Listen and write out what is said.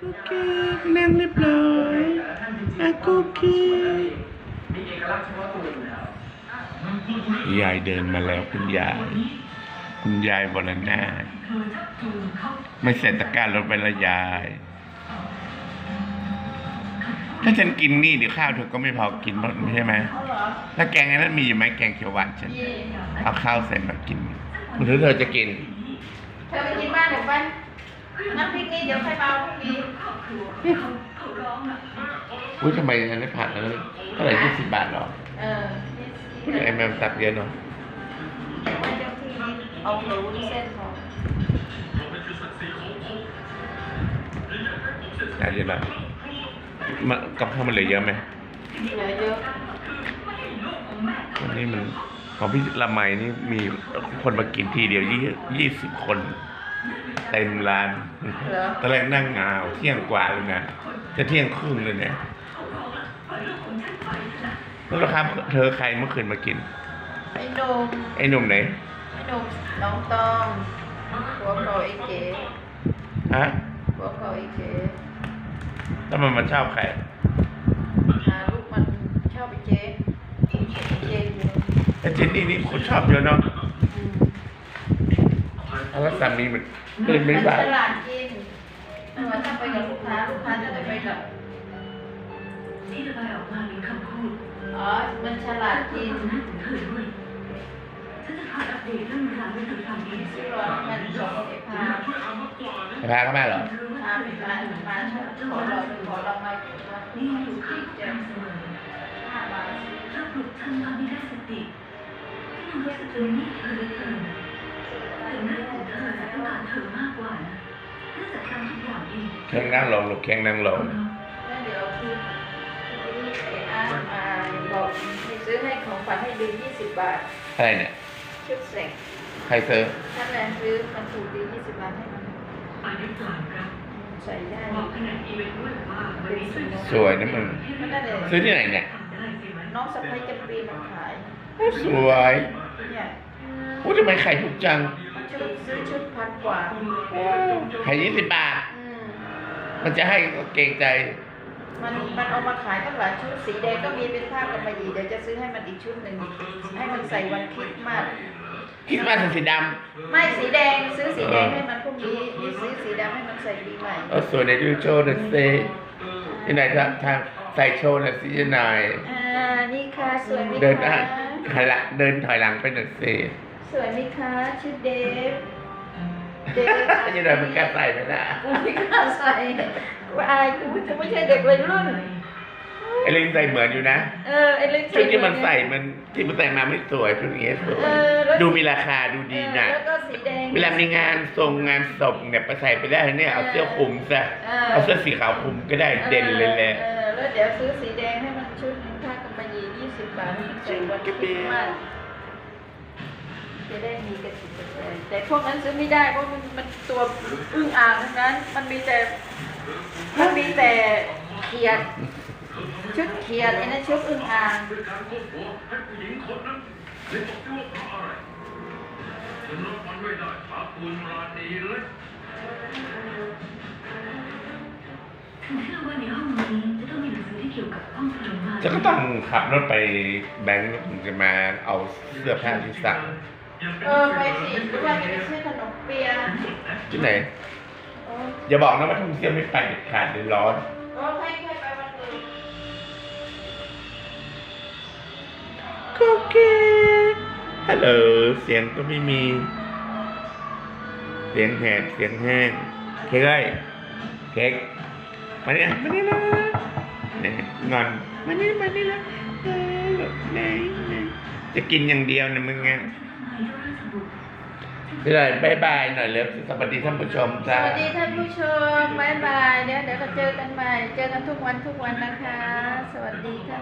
กุ๊กกิ๊กนั่งเรียบร้อยอะกุ๊กกิ๊กยายเดินมาแล้วคุณยาย คุณยายวรนาถไม่เสร็จตะกร้ารถไปละยาย ถ้าฉันกินนี่เดี๋ยวข้าวเธอก็ไม่พอกินใช่ไหมเอาเหรอถ้าแกงอันนั้นมีอยู่ไหมแกงเขียวหวานฉันยี่เอาข้าวใส่มากินหรือเธอจะกิน เธอไปกินบ้านหรือบ้าน น้ำพริกนี่เดี๋ยวใครเบาพรุ่งนี้อุ้ยทำไมอันนี้ผัดแล้วเท่าไหร่ยี่สิบบาทเหรอเออพูดถึงไอ้แมวตักเยอะเนาะไม่เจ้าที่นี่เอาเหลือวุ้นเส้นพอน่าจะละมากับข้าวมันเหลือเยอะไหมเหลือเยอะวันนี้มันของพี่ละไมนี่มีคนมากินทีเดียวยี่ยี่สิบคน เต็มร้านเหรอตอนแรกนั่งงาวเที่ยงกว่าเลยนะจะเที่ยงครึ่งเลยเนี่ยแล้วราคาเธอใครเมื่อคืนมากิน ไอ้หนมไอ้หนุ่มไหนไอ้หนมน้องตองหัวเขาไอ้เก๋ฮะหัวเขาไอ้เก๋แล้วมันมาชอบใครหาลูกมันชอบไอ้เจ๊ไอ้เจ๊อยู่ไอ้เจนนี่นี่คนชอบเยอะเนาะอืม แล้วสามีมันเดินไม่มันบ้าฉลาดกินเออถ้าไปกับลูกค้าลูกค้าจะได้ไปกับที่ระบายออกมาเป็นคำพูดอ๋อ มันฉลาดกินหน้าของเธอด้วยฉันจะคอยอัปเดตเรื่องราวให้เธอฟังเองชื่อว่ามันสองไอ้พาจะพาเข้ามาเหรอพาไปมามาขอเราขอเรามาอยู่ว่านี่อยู่ข้างเธอเสมอห้าบาทเธอปลุกฉันตอนที่ได้สติก็ยังรู้สึกเป็นหนี้เธอเหลือ เกินแต่หน้าของเธอและต้องการเธอมากกว่านะเนื่องจากทำทุกอย่างเองแข้งนั่งลงลูกแข้งนั่งลงแล้วเดี๋ยวคือไอ้อามาบอกให้ซื้อให้ของขวัญให้ดียี่สิบบาทอะไรเนี่ยชุดแสงใครซื้อถ้าแม่ซื้อมันถูกดียี่สิบบาทให้มันไปได้ปลายครับใส่ได้บอกขนาดอีเวนต์ด้วยว่าวันนี้ฉันจะสวยนะมึงมันได้เลยซื้อที่ไหนเนี่ยทำได้ใช่ไหมน้องสะพ้ายจำปีมาขายสวยเนี่ยอู้ทำไมไข่ถูกจัง ชุดซื้อชุดพันกว่าไข่ยี่สิบบาท อืมมันจะให้ก็เกรงใจ มันมันเอามาขายตั้งหลายชุดสีแดงก็มีเป็นผ้ากำมะหยี่เดี๋ยวจะซื้อให้มันอีกชุดหนึ่งให้มันใส่วันคริสต์มาสคิดว่าเป็นสีดไม่สีแดงซื้อสีแดงให้มันพรุ่งนี้นี่ซื้อสีดำให้มันใส่ปีใหม่ำเออสวยในดูโชว์หน่อยสิที่ไหนทางทางใส่โชว์หน่อยสิยังไงอ่านี่ค่ะสวยไหมเดินอะคะหันหลังเดินถอยหลังไปหน่อยสิ สวยไหมคะชื่อเดฟเดฟยังไงมันแก้ใส่ไหมล่ะกูไม่กล้าใส่กูอายกูกูไม่ใช่เด็กวัยรุ่นไอ้ลิงใส่เหมือนอยู่นะเออไอ้เล็กชุดที่มันใส่มันที่มันใส่มาไม่สวยชุดนี้สวยเออแล้วดูมีราคาดูดีนะเออแล้วก็สีแดงเวลามีงานทรงงานศพเนี่ยไปใส่ไปได้เนี่ยเอาเสื้อคลุมซะเออเอาเสื้อสีขาวคลุมก็ได้เด่นเลยแหละเออแล้วเดี๋ยวซื้อสีแดงให้มันชุดหนึงผ้ากำมะหยี่ยี่สิบบาทให้มันใส่วันคริสต์มาส จะได้มีกระถิ่นกระแสแต่พวกนั้นซื้อไม่ได้เพราะมันมันตัวอึ้งอ่างทั้งนั้น มันมีแต่มันมีแต่เขียด ชุดเขียดไอ้นั่นชุดอึ้งอ่างเชื่อว่าในห้องนี้จะต้องมีหนังสือที่เกี่ยวกับห้องพลังงาน จะก็ต้องขับรถไปแบงก์จะมาเอาเสื้อผ้าที่สั่ง เออไปสิหรือว่าจะไปซื้อขนมเปียะที่ไหน โอ้อย่าบอกนะว่าท่องเที่ยวไม่ไปเด็ดขาดเลยร้อนก็ให้แค่ไปวันอื่นก็เกฮัลโหล เสียงก็ไม่มี เสียงแหบเสียงแห้ง เค้กเอ้ยเค้กมานี่นะมานี่นะเนี่ยงอน มานี่มานี่ละเออแบบไหนไหนจะกินอย่างเดียวนะมึงไง ไมราชบุตรพี่เลยบายบายหน่อยเร็วสวัสดีท่านผู้ชมสจ้าวัสดีท่านผู้ชมบายบาย เดี๋ยวเดี๋ยวก็เจอกันใหม่ เจอกันทุกวันทุกวันนะคะ สวัสดีค่ะ